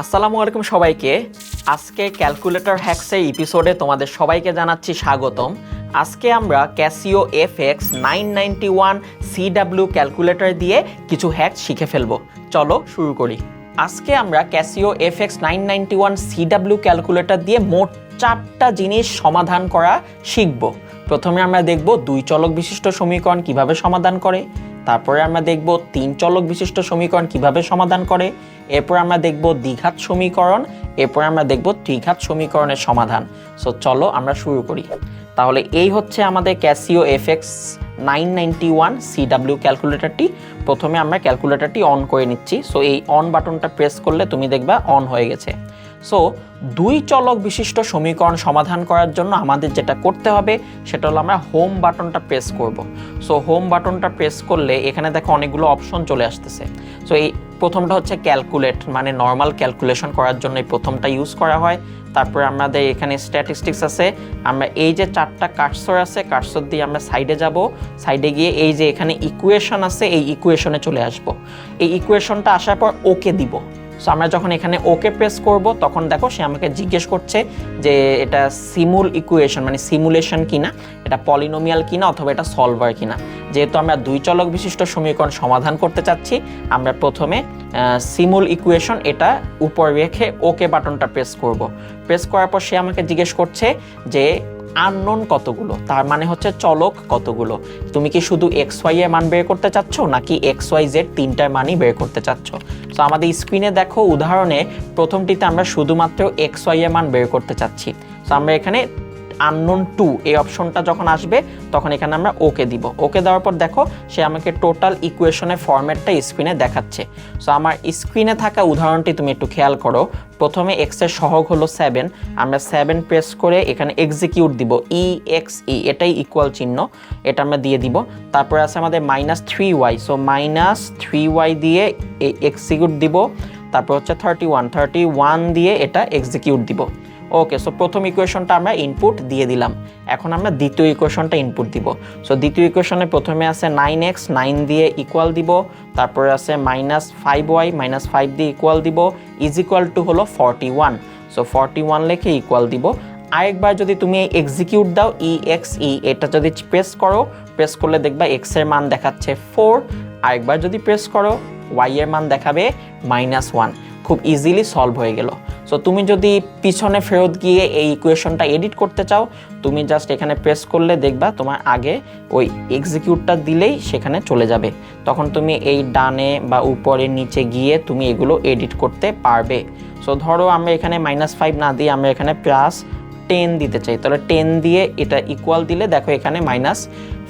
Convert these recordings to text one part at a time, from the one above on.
আসসালামু আলাইকুম সবাইকে। আজকে ক্যালকুলেটর হ্যাক্সের এপিসোডে তোমাদের সবাইকে জানাচ্ছি স্বাগতম। আজকে আমরা Casio F X nine ninety one CW calculator দিয়ে কিছু হ্যাক শিখে ফেলব। চলো শুরু করি। আজকে আমরা Casio F X nine ninety one CW calculator দিয়ে মোট চারটা জিনিস সমাধান করা শিখব। প্রথমে আমরা দেখব দুই চলক বিশিষ্ট সমীকরণ কীভাবে সমাধান করে। তারপরে আমরা দেখব তিন চলক বিশিষ্ট সমীকরণ কীভাবে সমাধান করে, এরপর আমরা দেখব দ্বিঘাত সমীকরণ, এরপর আমরা দেখব ত্রিঘাত সমীকরণের সমাধান। সো চলো আমরা শুরু করি। তাহলে এই হচ্ছে আমাদের Casio F X nine ninety one CW ক্যালকুলেটরটি। প্রথমে আমরা ক্যালকুলেটরটি অন করে নিচ্ছি। সো এই অন বাটনটা প্রেস করলে তুমি দেখবা অন হয়ে গেছে। সো দুই চলক বিশিষ্ট সমীকরণ সমাধান করার জন্য আমাদের যেটা করতে হবে, সেটা হলো আমরা হোম বাটনটা প্রেস করব। সো হোম বাটনটা প্রেস করলে এখানে দেখো অনেকগুলো অপশন চলে আসতেছে। সো এই প্রথমটা হচ্ছে ক্যালকুলেট মানে নর্মাল ক্যালকুলেশন করার জন্য এই প্রথমটা ইউজ করা হয়। তারপরে আমাদের এখানে স্ট্যাটিস্টিক্স আছে। আমরা এই যে চারটা কাটসর আছে কাটসর দিয়ে আমরা সাইডে যাব। সাইডে গিয়ে এই যে এখানে ইকুয়েশন আছে, এই ইকুয়েশনে চলে আসব। এই ইকুয়েশনটা আসার পর ওকে দিব। সো আমরা যখন এখানে ওকে প্রেস করব, তখন দেখো সে আমাকে জিজ্ঞেস করছে যে এটা সিমুল ইকুয়েশন মানে সিমুলেশন কিনা, এটা পলিনোমিয়াল কিনা অথবা এটা সলভার কিনা। যেহেতু আমরা দুই চলক বিশিষ্ট সমীকরণ সমাধান করতে চাচ্ছি, আমরা প্রথমে সিমুল ইকুয়েশন এটা উপর রেখে ওকে বাটনটা প্রেস করব। প্রেস করার পর সে আমাকে জিজ্ঞেস করছে যে আননোন কতগুলো? তার মানে হচ্ছে চলক কতগুলো? তুমি কি শুধু এক্স ওয়াই এর মান বের করতে চাচ্ছ, নাকি এক্স ওয়াই জেড তিনটার মানই বের করতে চাচ্ছ? তো আমাদের স্ক্রিনে দেখো উদাহরণে প্রথমটিতে আমরা শুধুমাত্র এক্স ওয়াই এর মান বের করতে চাচ্ছি। তো আমরা এখানে আননোন টু এই অপশনটা যখন আসবে, তখন এখানে আমরা ওকে দিব। ওকে দেওয়ার পর দেখো, সে আমাকে টোটাল ইকুয়েশনের ফরম্যাটটা স্ক্রিনে দেখাচ্ছে। সো আমার স্ক্রিনে থাকা উদাহরণটি তুমি একটু খেয়াল করো। প্রথমে এক্সের সহগ হলো সেভেন আমরা সেভেন প্রেস করে এখানে এক্সিকিউট দিব। ই এক্স ই এটাই ইকুয়াল চিহ্ন। এটা আমরা দিয়ে দিব। তারপরে আছে আমাদের minus three Y so minus three Y দিয়ে এক্সিকিউট দিব। তারপর হচ্ছে থার্টি ওয়ান থার্টি ওয়ান দিয়ে এটা এক্সিকিউট দিব। ওকে সো প্রথম ইকুয়েশনটা আমরা ইনপুট দিয়ে দিলাম। এখন আমরা দ্বিতীয় ইকুয়েশনটা ইনপুট দিব। সো দ্বিতীয় ইকুয়েশনে প্রথমে আছে নাইন এক্স নাইন দিয়ে ইকুয়াল দিব। তারপরে আছে minus five Y minus five দিয়ে ইকুয়াল দিব। ইজ ইকুয়াল টু হলো forty one so forty one লেখে ইকুয়াল দিব। আরেকবার যদি তুমি এক্সিকিউট দাও ই এক্স ই এটা যদি প্রেস করো প্রেস করলে দেখবা এক্সের মান দেখাচ্ছে ফোর আরেকবার যদি প্রেস করো ওয়াই এর মান দেখাবে মাইনাস ওয়ান খুব ইজিলি সলভ হয়ে গেল। সো তুমি যদি পিছনে ফেরত গিয়ে এই ইকুয়েশনটা এডিট করতে চাও, তুমি জাস্ট এখানে প্রেস করলে দেখবা তোমার আগে ওই এক্সিকিউটটা দিলেই সেখানে চলে যাবে। তখন তুমি এই ডানে বা উপরে নিচে গিয়ে তুমি এগুলো এডিট করতে পারবে। সো ধরো আমরা এখানে মাইনাস ফাইভ না দিয়ে আমরা এখানে প্লাস টেন দিতে চাই। তাহলে টেন দিয়ে এটা ইকুয়াল দিলে দেখো এখানে মাইনাস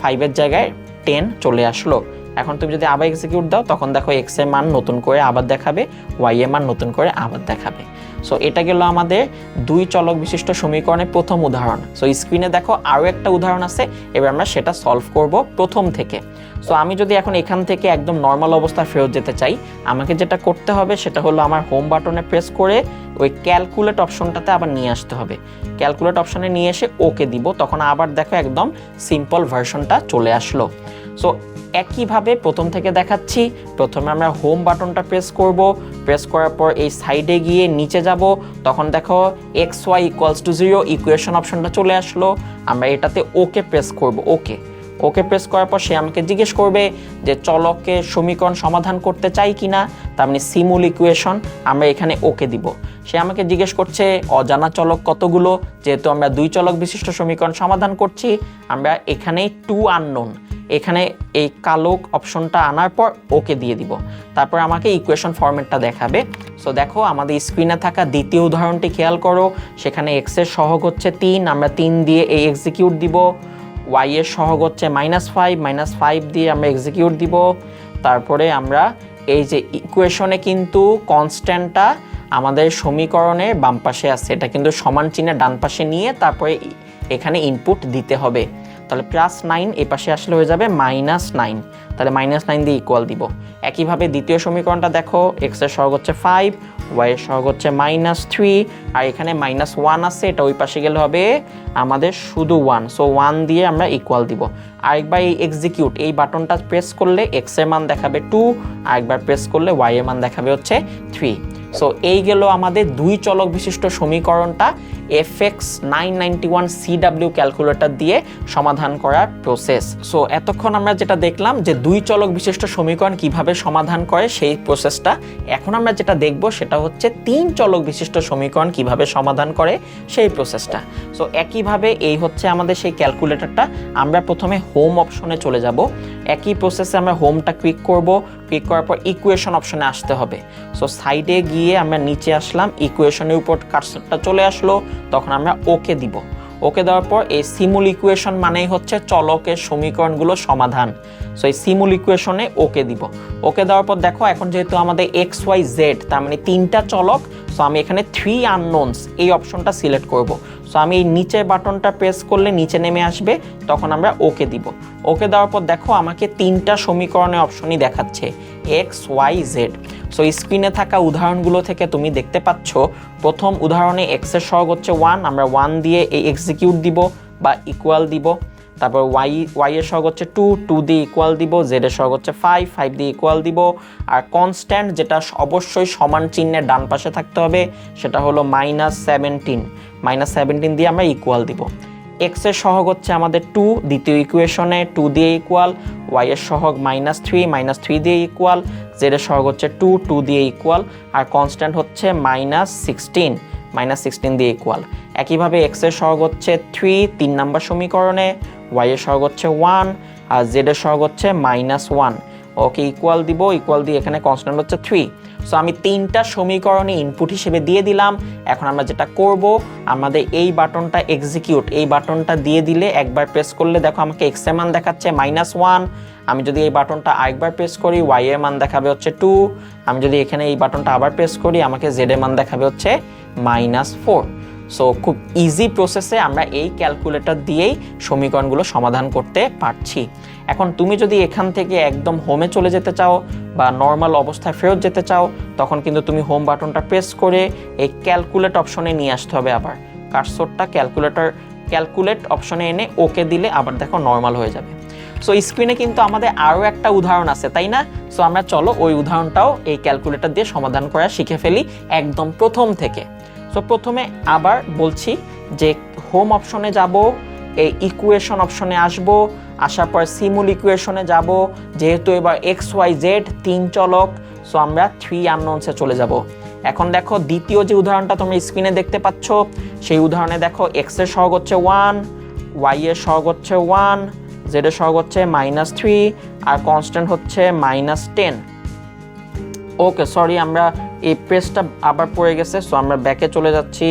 ফাইভের জায়গায় টেন চলে আসলো। এখন তুমি যদি আবার এক্সিকিউট দাও, তখন দেখো এক্সের মান নতুন করে আবার দেখাবে ওয়াই এর মান নতুন করে আবার দেখাবে। সো এটা গেল আমাদের দুই চলক বিশিষ্ট সমীকরণের প্রথম উদাহরণ। সো স্ক্রিনে দেখো আরও একটা উদাহরণ আছে, এবার আমরা সেটা সলভ করব প্রথম থেকে। সো আমি যদি এখন এখান থেকে একদম নর্মাল অবস্থায় ফেরত যেতে চাই, আমাকে যেটা করতে হবে সেটা হলো আমার হোম বাটনে প্রেস করে ওই ক্যালকুলেট অপশনটাতে আবার নিয়ে আসতে হবে। ক্যালকুলেট অপশনে নিয়ে এসে ওকে দিব, তখন আবার দেখো একদম সিম্পল ভার্সনটা চলে আসলো। সো একইভাবে প্রথম থেকে দেখাচ্ছি। প্রথমে আমরা হোম বাটনটা প্রেস করব। প্রেস করার পর এই সাইডে গিয়ে নিচে যাব। তখন দেখো X Y equals two zero equation অপশনটা চলে আসলো। আমরা এটাতে ওকে প্রেস করব ওকে ওকে প্রেস করার পর সে আমাকে জিজ্ঞেস করবে যে চলকে সমীকরণ সমাধান করতে চাই কি না তার মানে সিমুল ইকুয়েশন আমরা এখানে ওকে দিব। সে আমাকে জিজ্ঞেস করছে, অজানা চলক কতগুলো? যেহেতু আমরা দুই চলক বিশিষ্ট সমীকরণ সমাধান করছি, আমরা এখানে টু আননোন এখানে এই কালো অপশনটা আনার পর ওকে দিয়ে দিব। তারপর আমাকে ইকুয়েশন ফরম্যাটটা দেখাবে। সো দেখো আমাদের স্ক্রিনে থাকা দ্বিতীয় উদাহরণটি খেয়াল করো, সেখানে এক্সের সহগ হচ্ছে তিন, আমরা তিন দিয়ে এই এক্সিকিউট দিব। ওয়াই এর সহগ হচ্ছে মাইনাস ফাইভ মাইনাস ফাইভ দিয়ে আমরা এক্সিকিউট দিব। তারপরে আমরা এই যে ইকুয়েশনে কিন্তু কনস্ট্যান্টটা আমাদের সমীকরণের বাম পাশে আছে। এটা কিন্তু সমান চিহ্নে ডান পাশে নিয়ে তারপরে এখানে ইনপুট দিতে হবে। তাহলে প্লাস নাইন এ পাশে আসলে হয়ে যাবে মাইনাস নাইন তাহলে মাইনাস নাইন দিয়ে ইকুয়াল দিব। একইভাবে দ্বিতীয় সমীকরণটা দেখো এক্সের সহগ হচ্ছে ফাইভ ওয়াই এর সহগ হচ্ছে মাইনাস থ্রি আর এখানে মাইনাস ওয়ান আছে, এটা ওই পাশে গেলে হবে আমাদের শুধু ওয়ান সো ওয়ান দিয়ে আমরা ইকুয়াল দিব। আরেকবার এই এক্সিকিউট এই বাটনটা প্রেস করলে এক্সের মান দেখাবে টু আরেকবার প্রেস করলে ওয়াই এর মান দেখাবে হচ্ছে থ্রি সো এই গেল আমাদের দুই চলক বিশিষ্ট সমীকরণটা F X nine ninety one CW calculator দিয়ে সমাধান করার প্রসেস সো এতক্ষণ আমরা যেটা দেখলাম যে দুই চলক বিশিষ্ট সমীকরণ কীভাবে সমাধান করে সেই প্রসেসটা এখন আমরা যেটা দেখব সেটা হচ্ছে তিন চলক বিশিষ্ট সমীকরণ কীভাবে সমাধান করে সেই প্রসেসটা সো একইভাবে এই হচ্ছে আমাদের সেই ক্যালকুলেটরটা আমরা প্রথমে হোম অপশনে চলে যাব। একই প্রসেসে আমরা হোমটা ক্লিক করব। ক্লিক করার পর ইকুয়েশন অপশনে আসতে হবে। সো সাইডে গিয়ে আমরা নিচে আসলাম। ইকুয়েশনের উপর কার্সরটা চলে আসলো। তখন আমরা ওকে দিব। ওকে দেওয়ার পর এই সিমুল ইকুয়েশন মানেই হচ্ছে চলকের সমীকরণগুলো সমাধান। সো এই সিমুল ইকুয়েশনে ওকে দিব। ওকে দেওয়ার পর দেখো, এখন যেহেতু আমাদের এক্স ওয়াই জেড তার মানে তিনটা চলক সো আমি এখানে থ্রি আননোনস এই অপশনটা সিলেক্ট করব। সো আমি এই নিচে বাটনটা প্রেস করলে নিচে নেমে আসবে, তখন আমরা ওকে দিব। ওকে দেওয়ার পর দেখো আমাকে তিনটা সমীকরণের অপশনই দেখাচ্ছে এক্স ওয়াই জেড সো স্ক্রিনে থাকা উদাহরণগুলো থেকে তুমি দেখতে পাচ্ছ, প্রথম উদাহরণে এক্সের সহগ হচ্ছে ওয়ান আমরা ওয়ান দিয়ে এই এক্সিকিউট দিব বা ইকুয়াল দিব। তারপর ওয়াই ওয়াই এর সহগ হচ্ছে টু টু দিয়ে ইকুয়াল দিব জেড এর সহগ হচ্ছে ফাইভ ফাইভ দিয়ে ইকুয়াল দিব। আর কনস্ট্যান্ট যেটা অবশ্যই সমান চিহ্নের ডান পাশে থাকতে হবে, সেটা হলো মাইনাস সেভেন্টিন মাইনাস সেভেন্টিন দিয়ে আমরা ইকুয়াল দিব। এক্সের সহগ হচ্ছে আমাদের টু দ্বিতীয় ইকুয়েশনে টু দিয়ে ইকুয়াল ওয়াই এর সহগ মাইনাস থ্রি মাইনাস থ্রি দিয়ে ইকুয়াল জেড এর সহগ হচ্ছে টু টু দিয়ে ইকুয়াল আর কনস্ট্যান্ট হচ্ছে মাইনাস সিক্সটিন মাইনাস সিক্সটিন দিয়ে ইকুয়াল একইভাবে এক্সের সহগ হচ্ছে থ্রি তিন নাম্বার সমীকরণে ওয়াই এর সহগ হচ্ছে ওয়ান আর জেড এর সহগ হচ্ছে মাইনাস ওয়ান ওকে ইকুয়াল দিব ইকুয়াল দিয়ে এখানে কনস্ট্যান্ট হচ্ছে থ্রি সো আমি তিনটা সমীকরণে ইনপুট হিসেবে দিয়ে দিলাম। এখন আমরা যেটা করব, আমাদের এই বাটনটা এক্সিকিউট এই বাটনটা দিয়ে দিলে একবার প্রেস করলে দেখো আমাকে এক্সের মান দেখাচ্ছে মাইনাস ওয়ান আমি যদি এই বাটনটা আরেকবার প্রেস করি ওয়াই এর মান দেখাবে হচ্ছে টু আমি যদি এখানে এই বাটনটা আবার প্রেস করি, আমাকে জেড এর মান দেখাবে হচ্ছে মাইনাস ফোর সো খুব ইজি প্রসেসে আমরা এই ক্যালকুলেটর দিয়েই সমীকরণগুলো সমাধান করতে পারছি। এখন তুমি যদি এখান থেকে একদম হোমে চলে যেতে চাও বা নর্মাল অবস্থায় ফেরত যেতে চাও, তখন কিন্তু তুমি হোম বাটনটা প্রেস করে এই ক্যালকুলেট অপশনে নিয়ে আসতে হবে আবার। কার্সরটা ক্যালকুলেটর ক্যালকুলেট অপশনে এনে ওকে দিলে আবার দেখো নর্মাল হয়ে যাবে। সো স্ক্রিনে কিন্তু আমাদের আরও একটা উদাহরণ আছে, তাই না? সো আমরা চলো ওই উদাহরণটাও এই ক্যালকুলেটর দিয়ে সমাধান করা শিখে ফেলি একদম প্রথম থেকে। সো প্রথমে আবার বলছি যে হোম অপশনে যাব, এই ইকুয়েশন অপশনে আসব, আসার পর সিমুল ইকুয়েশনে যাব, যেহেতু এবার এক্স ওয়াই জেড তিন চলক সো আমরা থ্রি আননোনসে চলে যাব। এখন দেখো দ্বিতীয় যে উদাহরণটা তোমরা স্ক্রিনে দেখতে পাচ্ছ, সেই উদাহরণে দেখো এক্সের সহগ হচ্ছে ওয়ান ওয়াই এর সহগ হচ্ছে ওয়ান জেড এর সহগ হচ্ছে মাইনাস থ্রি আর কনস্ট্যান্ট হচ্ছে মাইনাস টেন ওকে সরি আমরা এই প্রেসটা আবার পড়ে গেছে সো আমরা ব্যাকে চলে যাচ্ছি।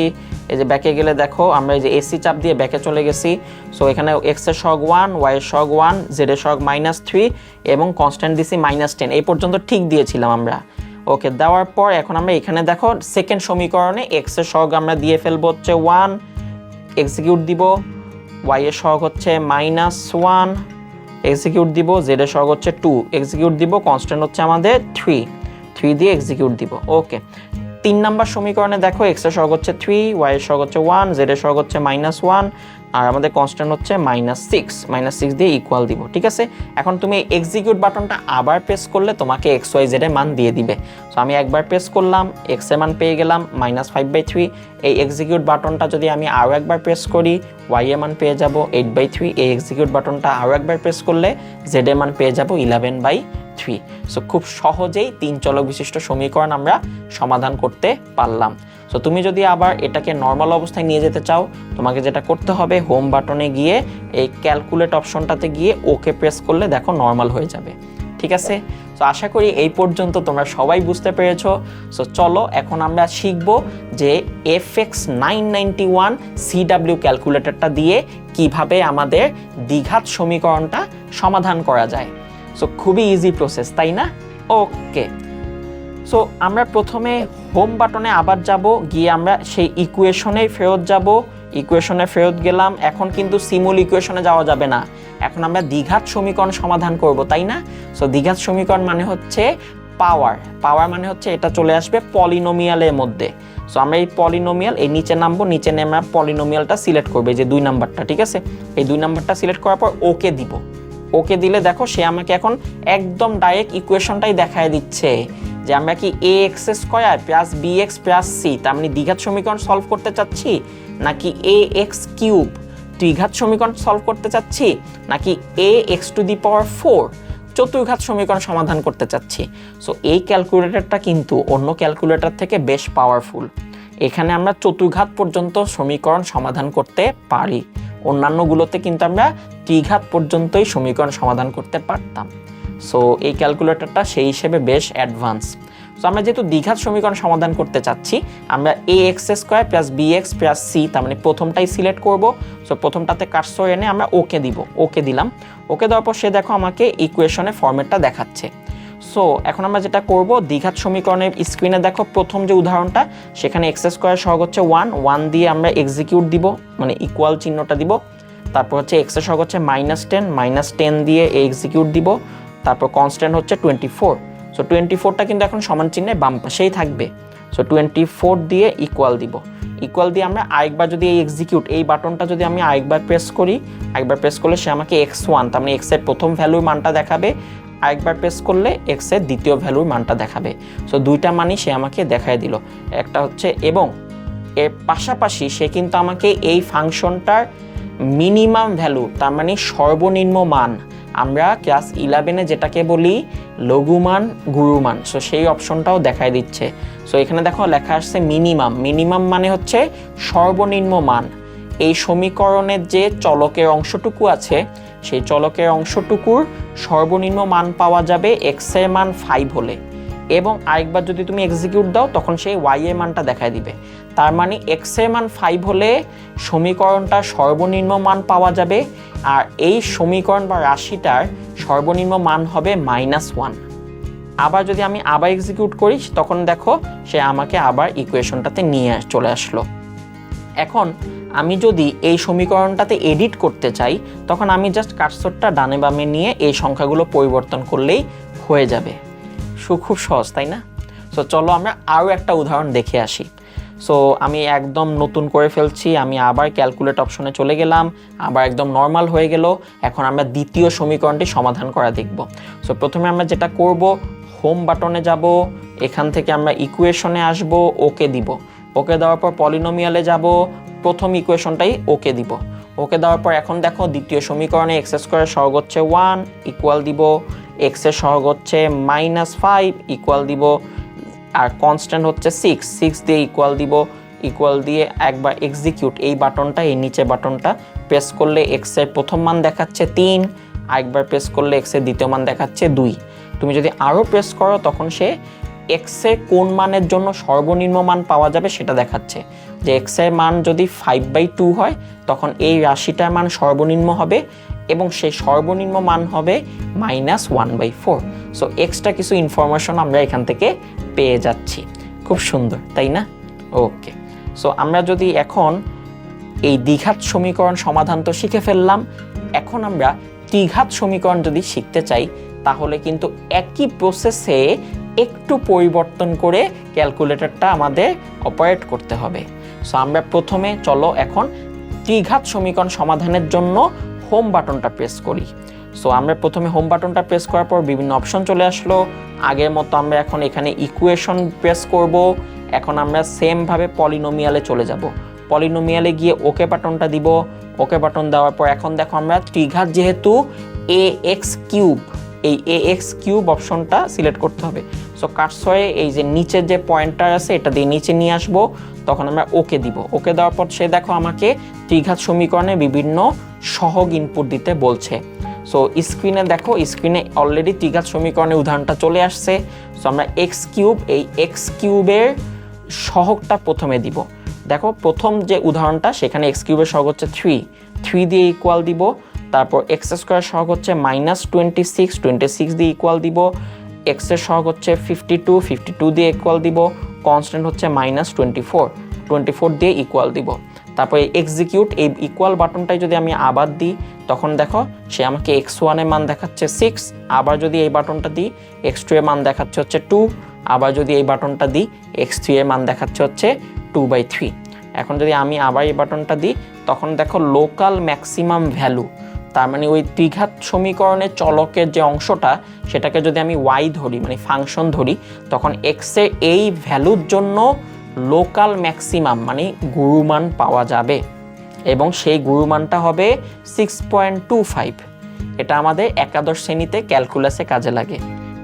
এই যে ব্যাকে গেলে দেখো, আমরা এই যে এসি চাপ দিয়ে ব্যাকে চলে গেছি। সো এখানে এক্সের শক ওয়ান ওয়াই এর শক ওয়ান জেড এর শক মাইনাস থ্রি এবং কনস্ট্যান্ট দিছি মাইনাস টেন এই পর্যন্ত ঠিক দিয়েছিলাম আমরা। ওকে দেওয়ার পর এখন আমরা এখানে দেখো সেকেন্ড সমীকরণে এক্সের শক আমরা দিয়ে ফেলব হচ্ছে ওয়ান এক্সিকিউট দিব। ওয়াই এর শক হচ্ছে মাইনাস ওয়ান এক্সিকিউট দিব। জেড এর শক হচ্ছে টু এক্সিকিউট দিব। কনস্ট্যান্ট হচ্ছে আমাদের থ্রি থ্রি দিয়ে এক্সিকিউট দিব। ওকে তিন নাম্বার সমীকরণে দেখো এক্সের সহগ হচ্ছে থ্রি ওয়াই এর সহগ হচ্ছে ওয়ান জেড এর সহগ হচ্ছে মাইনাস ওয়ান আর আমাদের কনস্ট্যান্ট হচ্ছে মাইনাস সিক্স মাইনাস সিক্স দিয়ে ইকুয়াল দিব, ঠিক আছে? এখন তুমি এক্সিকিউট বাটনটা আবার প্রেস করলে তোমাকে এক্স ওয়াই জেড এর মান দিয়ে দিবে। সো আমি একবার প্রেস করলাম এক্সের মান পেয়ে গেলাম মাইনাস ফাইভ বাই থ্রি এই এক্সিকিউট বাটনটা যদি আমি আরও একবার প্রেস করি ওয়াই এর মান পেয়ে যাব এইট বাই থ্রি এই এক্সিকিউট বাটনটা আরও একবার প্রেস করলে জেড এর মান পেয়ে যাব ইলেভেন বাই থ্রি সো খুব সহজেই তিন চলক বিশিষ্ট সমীকরণ আমরা সমাধান করতে পারলাম। সো তুমি যদি আবার এটাকে নর্মাল অবস্থায় নিয়ে যেতে চাও, তোমাকে যেটা করতে হবে হোম বাটনে গিয়ে এই ক্যালকুলেট অপশনটাতে গিয়ে ওকে প্রেস করলে দেখো নর্মাল হয়ে যাবে। ঠিক আছে? সো আশা করি এই পর্যন্ত তোমরা সবাই বুঝতে পেরেছ। সো চলো, এখন আমরা শিখব যে F X nine ninety one CW ক্যালকুলেটরটা দিয়ে কীভাবে আমাদের দ্বিঘাত সমীকরণটা সমাধান করা যায়। সো খুবই ইজি প্রসেস তাই না? ওকে সো আমরা প্রথমে হোম বাটনে আবার যাব, গিয়ে আমরা সেই ইকুয়েশনে ফেরত যাব। ইকুয়েশনে ফেরত গেলাম, এখন কিন্তু সিমুল ইকুয়েশনে যাওয়া যাবে না। এখন আমরা দ্বিঘাত সমীকরণ সমাধান করব, তাই না? সো দ্বিঘাত সমীকরণ মানে হচ্ছে পাওয়ার পাওয়ার মানে হচ্ছে এটা চলে আসবে পলিনোমিয়ালের মধ্যে। সো আমরা এই পলিনোমিয়াল এই নিচে নামবো, নিচে নেমে পলিনোমিয়ালটা সিলেক্ট করবে যে দুই নাম্বারটা, ঠিক আছে? এই দুই নাম্বারটা সিলেক্ট করার পর ওকে দিব। ওকে দিলে দেখো, সে আমাকে এখন একদম ডাইরেক্ট ইকুয়েশনটাই দেখায় দিচ্ছে। যে আমরা কি A X square plus B X plus C তার মানে দ্বিঘাত সমীকরণ সলভ করতে চাচ্ছি, নাকি এ এক্স কিউব দ্বিঘাত সমীকরণ সলভ করতে চাচ্ছি, নাকি a x to the power four চতুর্ঘাত সমীকরণ সমাধান করতে চাচ্ছি? সো এই ক্যালকুলেটরটা কিন্তু অন্য ক্যালকুলেটর থেকে বেশ পাওয়ারফুল এখানে আমরা চতুর্ঘাত পর্যন্ত সমীকরণ সমাধান করতে পারি। অন্যান্যগুলোতে কিন্তু আমরা ত্রিঘাত পর্যন্তই সমীকরণ সমাধান করতে পারতাম। সো এই ক্যালকুলেটরটা সেই হিসেবে বেশ অ্যাডভান্স সো আমরা যেহেতু দ্বিঘাত সমীকরণ সমাধান করতে চাচ্ছি, আমরা A X square plus B X plus C তার মানে প্রথমটাই সিলেক্ট করব। সো প্রথমটাতে কার্সর এনে আমরা ওকে দিব ওকে দিলাম। ওকে দেওয়ার পর সে দেখো আমাকে ইকুয়েশনের ফর্মেটটা দেখাচ্ছে। সো এখন আমরা যেটা করব, দ্বিঘাত সমীকরণের স্ক্রিনে দেখো প্রথম যে উদাহরণটা, সেখানে এক্স স্কোয়ার সহগ হচ্ছে ওয়ান ওয়ান দিয়ে আমরা এক্সিকিউট দিব মানে ইকুয়াল চিহ্নটা দিব। তারপর হচ্ছে এক্সের সহগ হচ্ছে মাইনাস টেন মাইনাস টেন দিয়ে এক্সিকিউট দিব। তারপর কনস্ট্যান্ট হচ্ছে টোয়েন্টি ফোর সো টোয়েন্টি ফোরটা কিন্তু এখন সমান চিহ্নে বাম পাশেই থাকবে। সো টোয়েন্টি ফোর দিয়ে ইকুয়াল দিব। ইকুয়াল দিয়ে আমরা আরেকবার যদি এই এক্সিকিউট এই বাটনটা যদি আমি আরেকবার প্রেস করি, আরেকবার প্রেস করলে সে আমাকে এক্স ওয়ান তার মানে এক্সের প্রথম ভ্যালুর মানটা দেখাবে। আরেকবার প্রেস করলে এক্সের দ্বিতীয় ভ্যালুর মানটা দেখাবে। সো দুইটা মানই সে আমাকে দেখায় দিল। একটা হচ্ছে, এবং এর পাশাপাশি সে কিন্তু আমাকে এই ফাংশনটার মিনিমাম ভ্যালু তার মানে সর্বনিম্ন মান আমরা ক্লাস ইলেভেনে যেটাকে বলি লঘুমান গুরুমান সো সেই অপশনটাও দেখায় দিচ্ছে। সো এখানে দেখো লেখা আসছে মিনিমাম মিনিমাম মানে হচ্ছে সর্বনিম্ন মান। এই সমীকরণের যে চলকের অংশটুকু আছে, সেই চলকের অংশটুকুর সর্বনিম্ন মান পাওয়া যাবে এক্সের মান ফাইভ হলে। এবং আরেকবার যদি তুমি এক্সিকিউট দাও, তখন সেই ওয়াই এর মানটা দেখায় দিবে। তার মানে এক্সের মান ফাইভ হলে সমীকরণটা সর্বনিম্ন মান পাওয়া যাবে, আর এই সমীকরণ বা রাশিটার সর্বনিম্ন মান হবে মাইনাস ওয়ান আবার যদি আমি আবার এক্সিকিউট করি, তখন দেখো সে আমাকে আবার ইকুয়েশনটাতে নিয়ে চলে আসলো। এখন আমি যদি এই সমীকরণটাতে এডিট করতে চাই, তখন আমি জাস্ট কার্সরটা ডানে বামে নিয়ে এই সংখ্যাগুলো পরিবর্তন করলেই হয়ে যাবে। সো খুব সহজ, তাই না? সো চলো আমরা আরও একটা উদাহরণ দেখে আসি। সো আমি একদম নতুন করে ফেলছি, আমি আবার ক্যালকুলেট অপশনে চলে গেলাম, আবার একদম নর্মাল হয়ে গেল, এখন আমরা দ্বিতীয় সমীকরণটি সমাধান করা দেখব। সো প্রথমে আমরা যেটা করব হোম বাটনে যাব, এখান থেকে আমরা ইকুয়েশনে আসব ওকে দিব। ওকে দেওয়ার পর পলিনোমিয়ালে যাব, প্রথম ইকুয়েশনটাই ওকে দিব। ওকে দেওয়ার পর এখন দেখো দ্বিতীয় সমীকরণে এক্স স্কোয়ারের সহগ হচ্ছে ওয়ান ইকুয়াল দিব। এক্সের সহগ হচ্ছে মাইনাস ফাইভ ইকুয়াল দিব, আর কনস্ট্যান্ট হচ্ছে সিক্স সিক্স দিয়ে ইকুয়াল দিব ইকুয়াল দিয়ে একবার এক্সিকিউট এই বাটনটা, এই নিচে বাটনটা প্রেস করলে এক্সের প্রথম মান দেখাচ্ছে তিন, আরেকবার প্রেস করলে এক্সের দ্বিতীয় মান দেখাচ্ছে দুই। তুমি যদি আরও প্রেস করো, তখন সে এক্সের কোন মানের জন্য সর্বনিম্ন মান পাওয়া যাবে সেটা দেখাচ্ছে। যে এক্সের মান যদি ফাইভ বাই টু হয়, তখন এই রাশিটার মান সর্বনিম্ন হবে এবং সেই সর্বনিম্ন মান হবে minus one by four so extra কিছু ইনফরমেশন আমরা এখান থেকে পেয়ে যাচ্ছি। খুব সুন্দর, তাই না? ওকে সো আমরা যদি এখন এই দ্বিঘাত সমীকরণ সমাধান তো শিখে ফেললাম, এখন আমরা ত্রিঘাত সমীকরণ যদি শিখতে চাই, তাহলে কিন্তু একই প্রসেসে একটু পরিবর্তন করে ক্যালকুলেটরটা আমাদের অপারেট করতে হবে। সো আমরা প্রথমে চলো এখন ত্রিঘাত সমীকরণ সমাধানের জন্য হোম বাটনটা প্রেস করি। সো আমরা প্রথমে হোম বাটনটা প্রেস করার পর বিভিন্ন অপশন চলে আসলো। আগের মতো আমরা এখন এখানে ইকুয়েশন প্রেস করব। এখন আমরা সেমভাবে পলিনোমিয়ালে চলে যাব। পলিনোমিয়ালে গিয়ে ওকে বাটনটা দিব। ওকে বাটন দেওয়ার পর এখন দেখো আমরা ত্রিঘাত যেহেতু এ এক্স কিউব এই এ এক্স কিউব অপশনটা সিলেক্ট করতে হবে। সো কাটসয়ে এই যে নিচের যে পয়েন্টার আছে, এটা দিয়ে নিচে নিয়ে আসব। তখন আমরা ওকে দিব। ওকে দেওয়ার পর সে দেখো আমাকে ত্রিঘাত সমীকরণে বিভিন্ন সহগ ইনপুট দিতে বলছে। সো স্ক্রিনে দেখো স্ক্রিনে অলরেডি ত্রিঘাত সমীকরণের উদাহরণটা চলে আসছে। সো আমরা এক্স কিউব এই এক্স কিউবের সহগটা প্রথমে দিব। দেখো, প্রথম যে উদাহরণটা, সেখানে এক্স কিউবের সহগ হচ্ছে থ্রি থ্রি দিয়ে ইকুয়াল দিব। তারপর এক্স স্কোয়ার সহগ হচ্ছে minus twenty six twenty six দিয়ে ইকুয়াল দিব। এক্সের সহগ হচ্ছে ফিফটি টু ফিফটি টু দিয়ে ইকুয়াল দিব। কনস্ট্যান্ট হচ্ছে minus twenty four twenty four দিয়ে ইকুয়াল দিব। তারপরে এক্সিকিউট এই ইকুয়াল বাটনটাই যদি আমি আবার দিই, তখন দেখো সে আমাকে এক্স ওয়ানের মান দেখাচ্ছে সিক্স আবার যদি এই বাটনটা দিই এক্স টু এর মান দেখাচ্ছে হচ্ছে টু আবার যদি এই বাটনটা দিই এক্স থ্রি এর মান দেখাচ্ছে হচ্ছে টু বাই থ্রি এখন যদি আমি আবার এই বাটনটা দিই, তখন দেখো লোকাল ম্যাক্সিমাম ভ্যালু তার মানে ওই দ্বিঘাত সমীকরণের চলকের যে অংশটা, সেটাকে যদি আমি ওয়াই ধরি মানে ফাংশন ধরি, তখন এক্সের এই ভ্যালুর জন্য লোকাল ম্যাক্সিমাম মানে গুরুমান পাওয়া যাবে। এবং সেই গুরুমানটা হবে সিক্স পয়েন্ট টু ফাইভ এটা আমাদের একাদশ শ্রেণীতে ক্যালকুলাসে কাজে লাগে।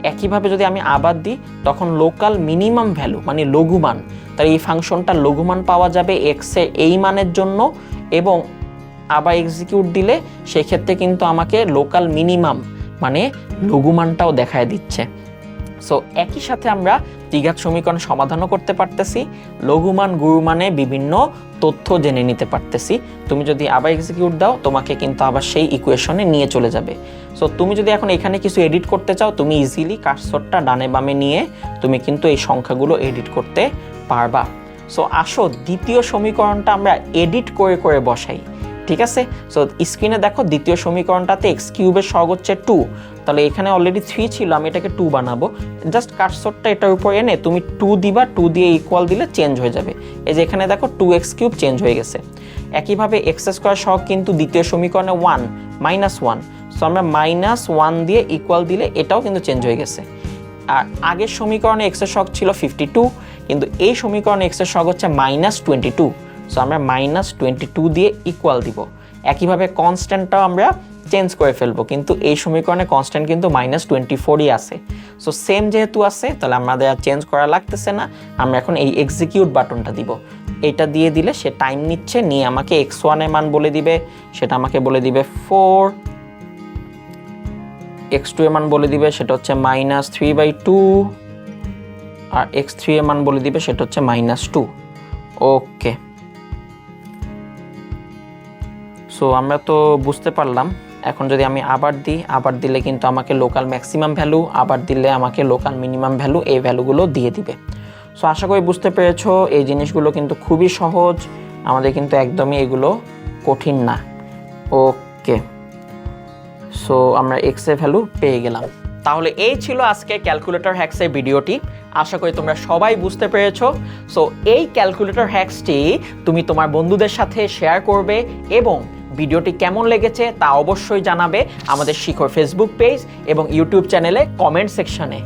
একইভাবে যদি আমি আবার দিই, তখন লোকাল মিনিমাম ভ্যালু মানে লঘুমান, তার এই ফাংশনটা লঘুমান পাওয়া যাবে এক্সের এই মানের জন্য এবং আবার এক্সিকিউট দিলে সেক্ষেত্রে কিন্তু আমাকে লোকাল মিনিমাম মানে লঘুমানটাও দেখায় দিচ্ছে। সো একই সাথে আমরা দ্বিঘাত সমীকরণ সমাধানও করতে পারতেছি, লঘুমান, গুরুমানে বিভিন্ন তথ্য জেনে নিতে পারতেছি। তুমি যদি আবার এক্সিকিউট দাও, তোমাকে কিন্তু আবার সেই ইকুয়েশনে নিয়ে চলে যাবে। সো তুমি যদি এখন এখানে কিছু এডিট করতে চাও, তুমি ইজিলি কার্সরটা ডানে বামে নিয়ে তুমি কিন্তু এই সংখ্যাগুলো এডিট করতে পারবা। সো আসো, দ্বিতীয় সমীকরণটা আমরা এডিট করে করে বসাই। ঠিক আছে? সো স্ক্রিনে দেখো দ্বিতীয় সমীকরণটাতে এক্স কিউবের সহগ হচ্ছে টু তাহলে এখানে অলরেডি থ্রি ছিল, আমি এটাকে টু বানাবো। জাস্ট কাটসরটা এটার উপর এনে তুমি টু দিবা টু দিয়ে ইকুয়াল দিলে চেঞ্জ হয়ে যাবে। এই যে এখানে দেখো টু এক্স কিউব চেঞ্জ হয়ে গেছে। একইভাবে এক্স স্কোয়ার সহগ কিন্তু দ্বিতীয় সমীকরণে ওয়ান মাইনাস ওয়ান সো আমরা মাইনাস ওয়ান দিয়ে ইকুয়াল দিলে এটাও কিন্তু চেঞ্জ হয়ে গেছে। আর আগের সমীকরণে এক্সের শক ছিল ফিফটি টু কিন্তু এই সমীকরণে এক্সের শক হচ্ছে মাইনাস টোয়েন্টি টু সো আমরা মাইনাস টোয়েন্টি টু দিয়ে ইকুয়াল দিব। একইভাবে কনস্ট্যান্টটাও আমরা চেঞ্জ করে ফেলব, কিন্তু এই সমীকরণে কনস্ট্যান্ট কিন্তু মাইনাস টোয়েন্টি ফোরই আছে। সো সেম যেহেতু আছে, তাহলে আমাদের আর চেঞ্জ করা লাগতেছে না। আমরা এখন এই এক্সিকিউট বাটনটা দিব। এটা দিয়ে দিলে সে টাইম নিচ্ছে, নিয়ে আমাকে এক্স ওয়ানের মান বলে দিবে। সেটা আমাকে বলে দিবে ফোর এক্স টু এর মান বলে দিবে, সেটা হচ্ছে মাইনাস থ্রি বাই টু আর এক্স থ্রি এর মান বলে দিবে, সেটা হচ্ছে মাইনাস টু ওকে সো আমরা তো বুঝতে পারলাম। এখন যদি আমি আবার দিই, আবার দিলে কিন্তু আমাকে লোকাল ম্যাক্সিমাম ভ্যালু আবার দিলে আমাকে লোকাল মিনিমাম ভ্যালু এই ভ্যালুগুলো দিয়ে দিবে। সো আশা করি বুঝতে পেরেছ, এই জিনিসগুলো কিন্তু খুবই সহজ। আমাদের কিন্তু একদমই এগুলো কঠিন না। ওকে। সো আমরা এক্সের ভ্যালু পেয়ে গেলাম। তাহলে এই ছিল আজকে ক্যালকুলেটর হ্যাক্সের ভিডিওটি। আশা করি তোমরা সবাই বুঝতে পেরেছ। সো এই ক্যালকুলেটর হ্যাক্সটি তুমি তোমার বন্ধুদের সাথে শেয়ার করবে এবং ভিডিওটি কেমন লেগেছে তা অবশ্যই জানাবে আমাদের শিখর ফেসবুক পেজ এবং ইউটিউব চ্যানেলে কমেন্ট সেকশনে